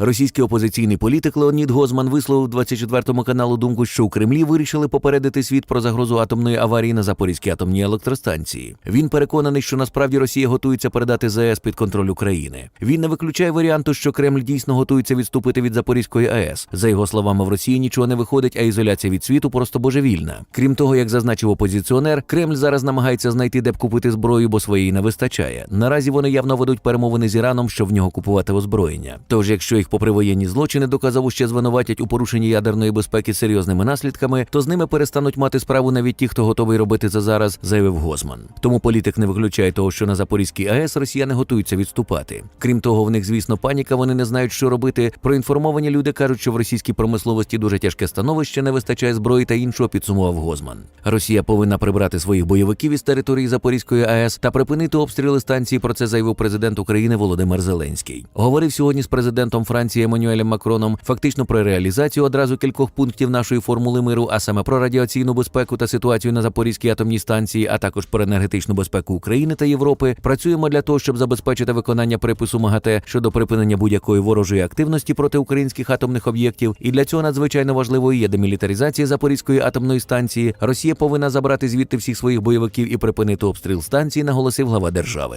Російський опозиційний політик Леонід Гозман висловив 24 каналу думку, що у Кремлі вирішили попередити світ про загрозу атомної аварії на Запорізькій атомній електростанції. Він переконаний, що насправді Росія готується передати ЗАЕС під контроль України. Він не виключає варіанту, що Кремль дійсно готується відступити від Запорізької АЕС. За його словами, в Росії нічого не виходить, а ізоляція від світу просто божевільна. Крім того, як зазначив опозиціонер, Кремль зараз намагається знайти, де б купити зброю, бо своєї не вистачає. Наразі вони явно ведуть перемовини з Іраном, щоб в нього купувати озброєння. Тож, якщо їх попри воєнні злочини доказово ще звинуватять у порушенні ядерної безпеки серйозними наслідками, то з ними перестануть мати справу навіть ті, хто готовий робити це зараз, заявив Гозман. Тому політик не виключає того, що на Запорізькій АЕС росіяни готуються відступати. Крім того, в них, звісно, паніка, вони не знають, що робити. Проінформовані люди кажуть, що в російській промисловості дуже тяжке становище, не вистачає зброї та іншого, підсумував Гозман. Росія повинна прибрати своїх бойовиків із території Запорізької АЕС та припинити обстріли станції. Про це заявив президент України Володимир Зеленський. Говорив сьогодні з президентом Франції Еммануелем Макроном фактично про реалізацію одразу кількох пунктів нашої формули миру, а саме про радіаційну безпеку та ситуацію на Запорізькій атомній станції, а також про енергетичну безпеку України та Європи. Працюємо для того, щоб забезпечити виконання припису МАГАТЕ щодо припинення будь-якої ворожої активності проти українських атомних об'єктів. І для цього надзвичайно важливою є демілітаризація Запорізької атомної станції. Росія повинна забрати звідти всіх своїх бойовиків і припинити обстріл станції, наголосив глава держави.